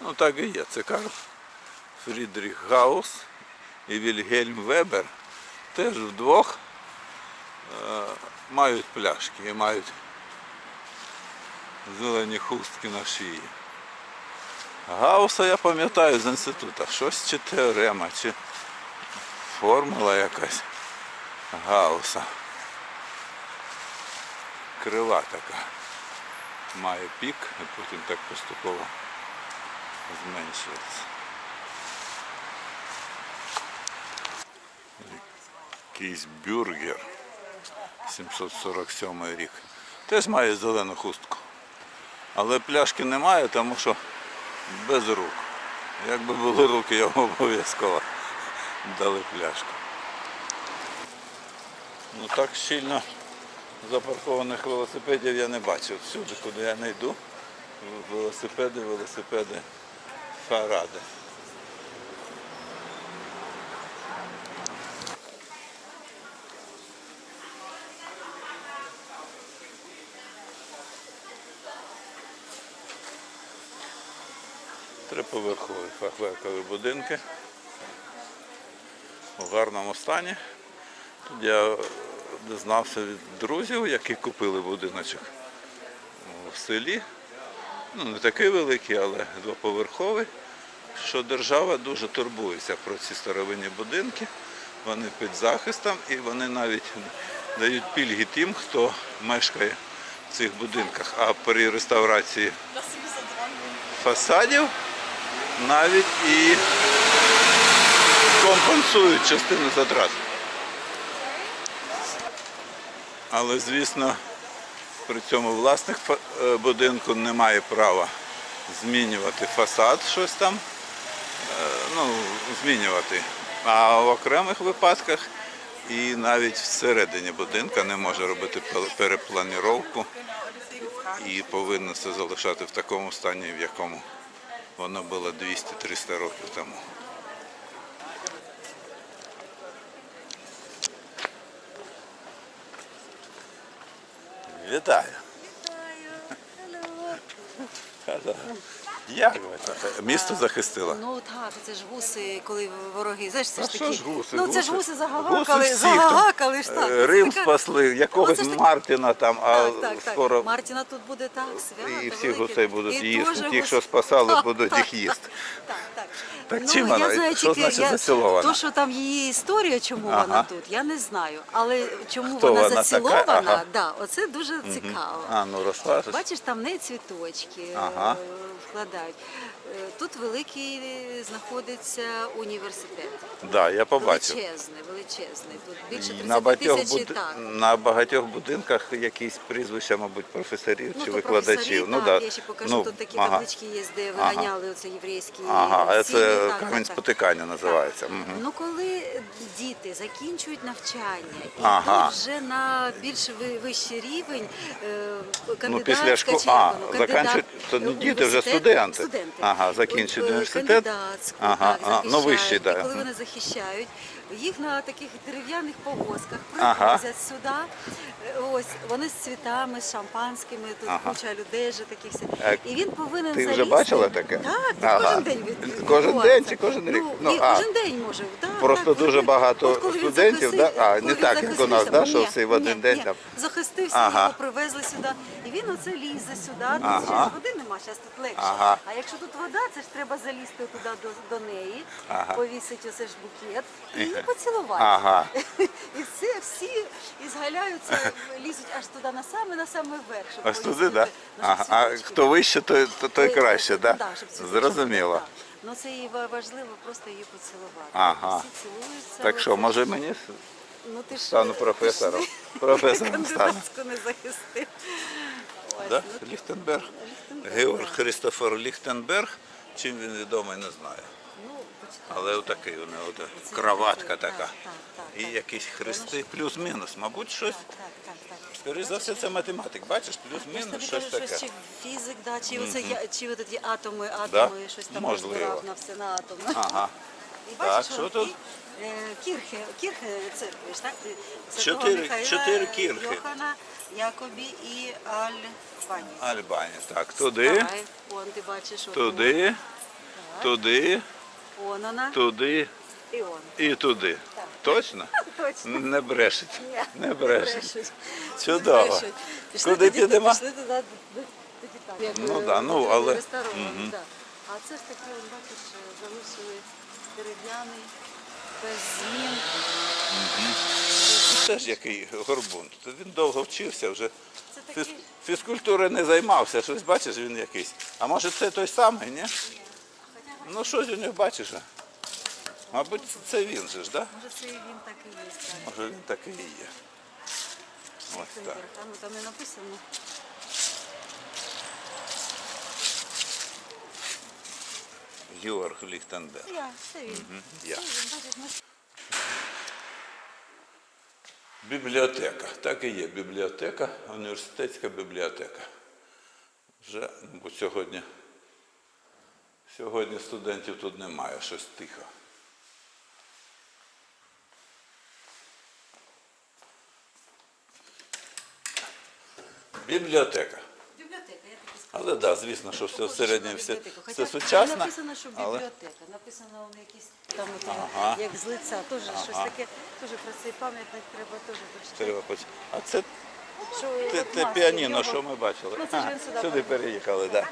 Ну так і є. Це Карл Фрідріх Гаус і Вільгельм Вебер теж вдвох е, мають пляшки і мають зелені хустки на шиї. Гауса я пам'ятаю з інституту. Щось чи теорема, чи формула якась Гауса. Крива така. Має пік, і потім так поступово зменшується. Якийсь бюргер 747 рік. Теж має зелену хустку. Але пляшки немає, тому що без рук. Якби були руки, я обов'язково дали пляшку. Ну так щільно запаркованих велосипедів я не бачив. Всюди, куди я не йду, велосипеди, велосипеди, фаради. Триповерхові фахверкові будинки у гарному стані. Тут я дізнався від друзів, які купили будиночок в селі. Ну, не такий великий, але двоповерховий, що держава дуже турбується про ці старовинні будинки. Вони під захистом і вони навіть дають пільги тим, хто мешкає в цих будинках. А при реставрації фасадів навіть і компенсують частину затрат. Але, звісно, при цьому власник е, будинку не має права змінювати фасад, щось там, ну, змінювати. А в окремих випадках і навіть всередині будинка не може робити пе- перепланіровку і повинно це залишати в такому стані, в якому воно було 200-300 років тому. Вітаю. Hello. Як? Місто захистило? Ну так, це ж гуси, коли вороги. Знаєш, це ж такі. ж гуси? Ну це ж гуси загавакали, всіх загавакали ж так. е, Рим спасли, якогось Оце ж таки- Мартіна там, а Так, так, так. скоро Мартіна тут буде так, свято. і всіх велике. гусей будуть І їсти. дуже Ті, гус- що спасали, Так, будуть так, їх їсти. Так, так. Так ну, чим вона? Що значить я, зацілована? То, що там її історія, чому Ага. вона тут, я не знаю. Але чому Хто вона вона така? зацілована, Ага. да, оце дуже цікаво. А, ну розкажеш. Бачиш, там не цвіточки е, вкладають. Е, Тут великий знаходиться університет. Да, я побачив. Величезний, величезний. Тут більше І 30 на багатьох, тисяч буд... так. на багатьох будинках якісь прізвища, мабуть, професорів Ну, чи викладачів. Ну, так, да. я ще покажу, ну, тут такі ага. таблички є, де виганяли оце єврейські Ага, а це Так, камінь так, так. спотикання називається. Мгм. Ну, коли діти закінчують навчання і Ага. йдуть вже на більш вищий рівень, е, кандидат, Ну, після школи, а, заканчують, то не діти, вже університет- студенти. студенти. Ага, закінчують Е, університет. Кандидатську, Ага, так, а, ну, вищий, да. Коли вони захищають, їх на таких дерев'яних повозках Ага. привозять сюди. Е, Ось, вони з цвітами, з шампанськими, тут Ага. куча людей вже таких. всі. А І він повинен ти вже залізти. бачила таке? Так, Ага. кожен день від- Кожен відбувається. день чи кожен рік? Ну, Ну, і а. кожен день може. Так, Просто так, дуже багато коли він студентів, захисти- да? А, не коли так, як у нас, да, що ні, всі в один ні, день ні. там. Захистився, Ага. його привезли сюди, і він оце лізе сюди. Тут Ага. ж води нема, зараз тут легше. Ага. А якщо тут вода, це ж треба залізти туди до, до неї, Ага. повісити оце ж букет і поцілувати. Ага. І все, всі ізгаляються, лізуть аж туди на саме, на саме верх. щоб Ось туди, да? Ага. А хто вище, той, то- той Ой, краще, так, да? да, Зрозуміло. так. Ну це і важливо просто її поцілувати. Ага. Всі цілуються. Так що, може мені ну, ти ж, стану професором? Професором стану. Не захистив. Да? Ліхтенберг. Ліхтенберг, Георг да. Христофер Ліхтенберг. Чим він відомий, не знаю. Але отакий у нього краватка така. так, так, І якісь хрести, плюс-мінус. Мабуть, щось. Скоріше за все, це математик. Бачиш, плюс-мінус щось таке. чи фізик, да, чи, оце, я- чи от ті атоми, Да? атоми, щось там Можливо. розбирав на все на атом. Ага. І Так, що тут? і, е, Кірхе, Кірхе церкви, ж так? Святого Чотири- Михайла, чотири кірхи. Йохана, Якобі і. Альбані. Так, туди, Давай, Вон ти бачиш. от туди. туди, Он вона туди і он. і туди. Так. Точно? Точно. Не брешуть. Не брешуть. брешуть. Чудово. Брешуть. Пішли Куди тоді- підемо? Пішли туди, до, до, до Титану. Як, Ну е, да, ну, але- ресторан, Мгм. да. А це ж таки, от, бачиш, залишили дерев'яний, без змін. Теж який горбун. Він довго вчився вже. Фіз... такий, Фізкультури не займався, щось бачиш, він якийсь. А може це той самий, ні? Ну щось у нього бачиш. Мабуть, це він же ж, так? Да? може, це і він так і є. так. Може він такий і є. Ось так. Там, там не написано. Георг Ліхтенберг. Я, це він. Я. Це він, бачиш, ми Бібліотека. Так і є. Бібліотека, університетська бібліотека. Вже, бо сьогодні, сьогодні студентів тут немає, щось тихо. Бібліотека. Але так, да, звісно, що все всередині все, все сучасне. Написано, що але- бібліотека, написано у якісь там от, Ага. як з лиця. Теж щось таке, теж про цей пам'ятник треба теж почитати. Треба хоч. А це Що те, от маски піаніно, його- що ми бачили. Ну, це ж сюди сюди переїхали, так. Да.